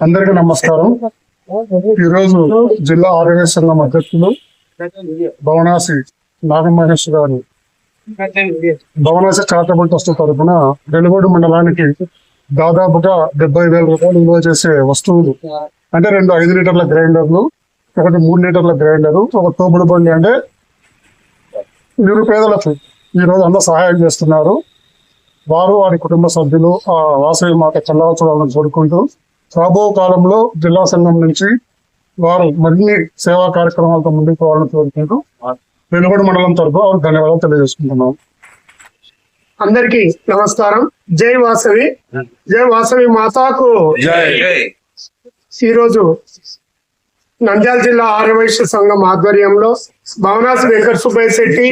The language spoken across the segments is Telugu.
అందరికీ నమస్కారం. ఈరోజు జిల్లా ఆరోగ్య సంఘం అధ్యక్షులు భవనాసి నాగమహేష్ గారు భవనాసి చారిటబుల్ ట్రస్ట్ తరఫున వెలుగోడు మండలానికి దాదాపుగా డెబ్బై వేల రూపాయలు నిల్వ చేసే వస్తువులు అంటే రెండు ఐదు లీటర్ల గ్రైండర్లు ఒకటి మూడు లీటర్ల గ్రైండరు ఒక తోపుడు బండి అంటే నిరుపేదలకు ఈరోజు అంతా సహాయం చేస్తున్నారు. వారు వారి కుటుంబ సభ్యులు ఆ వాసవి మాట చల్లవ కోరుకుంటూ రాబో కాలంలో జిల్లా సంఘం నుంచి వారు మరిన్ని సేవా కార్యక్రమాలతో ముందుకు పోవాలని కోరుకుంటూ వెలుగొండ మండలం తరఫు వారికి ధన్యవాదాలు తెలియజేసుకుంటున్నాం అందరికి నమస్కారం. జై వాసవి. జై వాసవి మాతాకు. ఈరోజు నంద్యాల జిల్లా ఆర్యవైశ్య సంఘం ఆధ్వర్యంలో భవనాసి వెంకట సుబ్బయ్య శెట్టి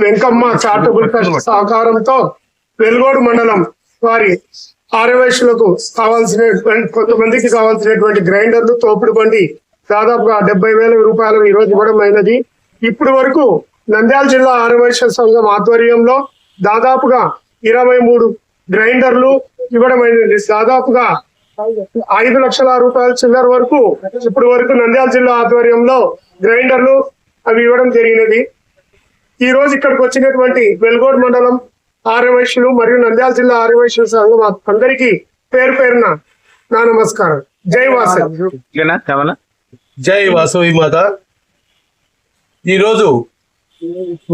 వెంకమ్మ చారిటబుల్ ట్రస్ట్ సహకారంతో వెలుగోడు మండలం వారి ఆర్యవైశ్యులకు కావాల్సిన కొంతమందికి కావాల్సినటువంటి గ్రైండర్లు తోపుడు బండి దాదాపుగా డెబ్బై వేల రూపాయలు ఈ రోజు ఇవ్వడం అయినది. ఇప్పటి వరకు నంద్యాల జిల్లా ఆర్యవైశ్య సంఘం ఆధ్వర్యంలో దాదాపుగా ఇరవై మూడు గ్రైండర్లు ఇవ్వడం అయినది. దాదాపుగా ఐదు లక్షల రూపాయల చిల్లర వరకు ఇప్పటి వరకు నంద్యాల జిల్లా ఆధ్వర్యంలో గ్రైండర్లు అవి ఇవ్వడం జరిగినది. ఈ రోజు ఇక్కడికి వచ్చినటువంటి వెల్గోడ్ మండలం ఆర్యవైశ్యులు మరియు నంద్యాల జిల్లా ఆర్యవైశ్యుల సంఘం అందరికీ పేరు పేరున నా నమస్కారం. జై వాసవి జై వాసవి మాత. ఈరోజు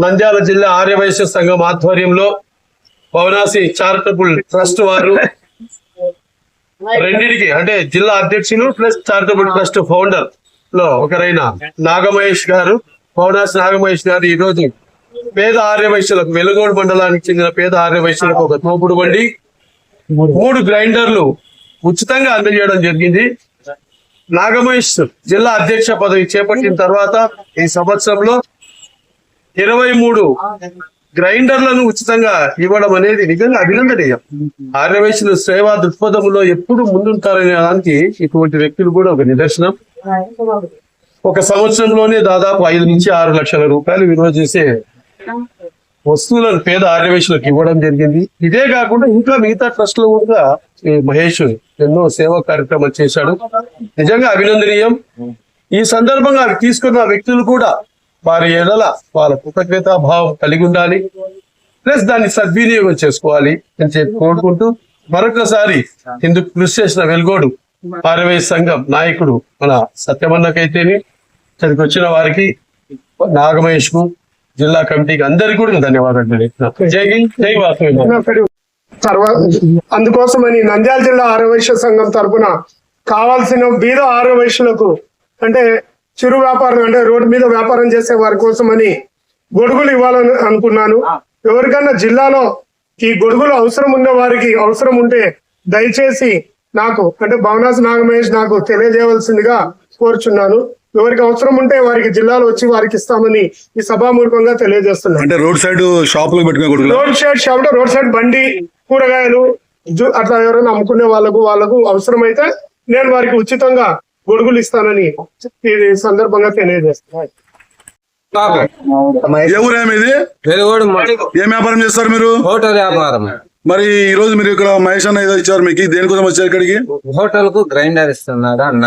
నంద్యాల జిల్లా ఆర్యవైశ్య సంఘం ఆధ్వర్యంలో పవనాసి చారిటబుల్ ట్రస్ట్ వారు రెండిటికి అంటే జిల్లా అధ్యక్షులు ప్లస్ చారిటబుల్ ట్రస్ట్ ఫౌండర్లో ఒకరైన నాగమహేష్ గారు పవనాసి నాగమహేష్ గారు ఈ రోజు పేద ఆర్యవైశ్యులకు వెలుగోడు మండలానికి చెందిన పేద ఆర్యవైశ్యులకు ఒక తోపుడు బండి మూడు. గ్రైండర్లు ఉచితంగా అందజేయడం జరిగింది. నాగమహేష్ జిల్లా అధ్యక్ష పదవి చేపట్టిన తర్వాత ఈ సంవత్సరంలో ఇరవై మూడు గ్రైండర్లను ఉచితంగా ఇవ్వడం అనేది నిజంగా అభినందనీయం. ఆర్యవైశ్యులు సేవా దృక్పథంలో ఎప్పుడు ముందుంటారనే దానికి ఇటువంటి వ్యక్తులు కూడా ఒక నిదర్శనం. ఒక సంవత్సరంలోనే దాదాపు ఐదు నుంచి ఆరు లక్షల రూపాయలు విలువ చేసే వస్తువులను పేద ఆర్యవేశులకు ఇవ్వడం జరిగింది. ఇదే కాకుండా ఇంకా మిగతా ట్రస్ట్లో కూడా మహేష్ ఎన్నో సేవా కార్యక్రమాలు చేశాడు. నిజంగా అభినందనీయం. ఈ సందర్భంగా అవి తీసుకున్న వ్యక్తులు కూడా వారి ఎడల వాళ్ళ కృతజ్ఞత భావం కలిగి ఉండాలి. ప్లస్ దాన్ని సద్వినియోగం చేసుకోవాలి అని చెప్పి కోరుకుంటూ మరొకసారి ఇందుకు కృషి చేసిన వెల్గోడు ఆర్యవై సంఘం నాయకుడు మన సత్యమన్నకైతేనే. ఇక్కడికి వచ్చిన వారికి నాగమహేష్కు జిల్లా కమిటీకి అందరికీ కూడా ధన్యవాదాలు. జై హింద్, జై అందుకోసమని నంద్యాల జిల్లా ఆర్యవైశ్య సంఘం తరపున కావాల్సిన బీద ఆర్యవైశ్యులకు అంటే చిరు వ్యాపారం అంటే రోడ్డు మీద వ్యాపారం చేసే వారి కోసమని గొడుగులు ఇవ్వాలని అనుకున్నాను. ఎవరికన్నా జిల్లాలో ఈ గొడుగులు అవసరం ఉన్న వారికి అవసరం ఉంటే దయచేసి నాకు అంటే భవనాస్ నాగమహేష్ నాకు తెలియజేయవలసిందిగా కోరుచున్నాను. ఎవరికి అవసరం ఉంటే వారికి జిల్లాలో వచ్చి వారికి ఇస్తామని ఈ సభామూలకంగా తెలియజేస్తున్నాను అంటే రోడ్ సైడ్ షాపులు పెట్టుకునే road side shop road side బండి కూరగాయలు అట్లా ఎవరైనా అమ్ముకునే వాళ్ళకు వాళ్ళకు అవసరమైతే నేను వారికి ఉచితంగా గొడుగులు ఇస్తానని ఈ సందర్భంగా తెలియజేస్తాను ఏ ఊరేమి ఇది? వెలుగోడు ఏం వ్యాపారం చేస్తారు మీరు? హోటల్ వ్యాపారం. మరి ఈ రోజు మీరు ఇక్కడ మహేష్ అన్న ఏదో ఇచ్చారు మీకు? దేనికోసం వచ్చారు ఇక్కడికి? హోటల్కు గ్రైండర్ ఇస్తున్నాడు అన్న?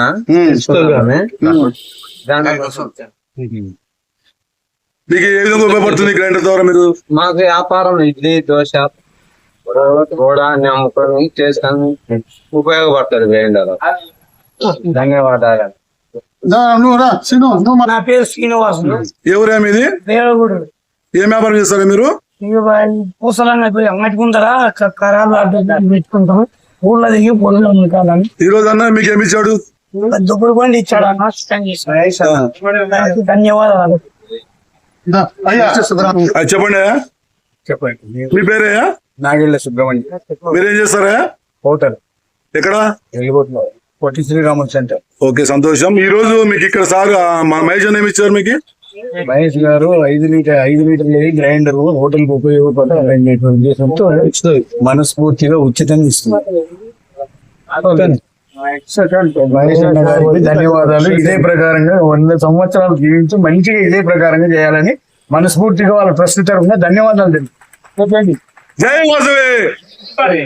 మీకు ఏ విధంగా ఉపయోగపడుతుంది గ్రైండర్ ద్వారా మీరు? మాకు వ్యాపారం ఇడ్లీ దోశ కూడా అన్ని అమ్ముకొని చేసుకొని ఉపయోగపడుతుంది గ్రైండర్. ధన్యవాదాలు. నా పేరు వేలగూడు ఏం వ్యాపారం చేస్తారు మీరు? పూసలంగా పోయి అంగటి ముందర క- కరాలు అడ్డు పెట్టుకుంటాం. ఊళ్ళో దిగి పొలం అమ్ముకోవాలని ఈ రోజు అన్న మీకు ఏమి ఇచ్చాడు. దుప్పుడు బండి ఇచ్చాడు అన్న ధన్యవాదాలు. చెప్పండి. చెప్పండి. మీ పేరయ్యా నాగేళ్ళ సుబ్రహ్మణ్యం. మీరేం చేస్తారా? హోటల్. ఎక్కడ? వెలుగోడులో పొట్టి శ్రీరాములు సెంటర్. ఓకే సంతోషం. ఈ రోజు మీకు ఇక్కడ సార్ మన మహేష్ ఏమి ఇచ్చారు మీకు? మహేష్ గారు ఐదు లీటర్ ఐదు లీటర్ల గ్రైండర్ హోటల్కు ఉపయోగపడే ఉద్దేశంతో మనస్ఫూర్తిగా ఉచితంగా ఇస్తున్నారు మహేష్ అన్న గారికి ధన్యవాదాలు. ఇదే ప్రకారంగా వంద సంవత్సరాలు జీవించి మంచిగా ఇదే ప్రకారంగా చేయాలని మనస్ఫూర్తిగా వాళ్ళ ట్రస్ట్ తరఫున ధన్యవాదాలు జై వాసవి!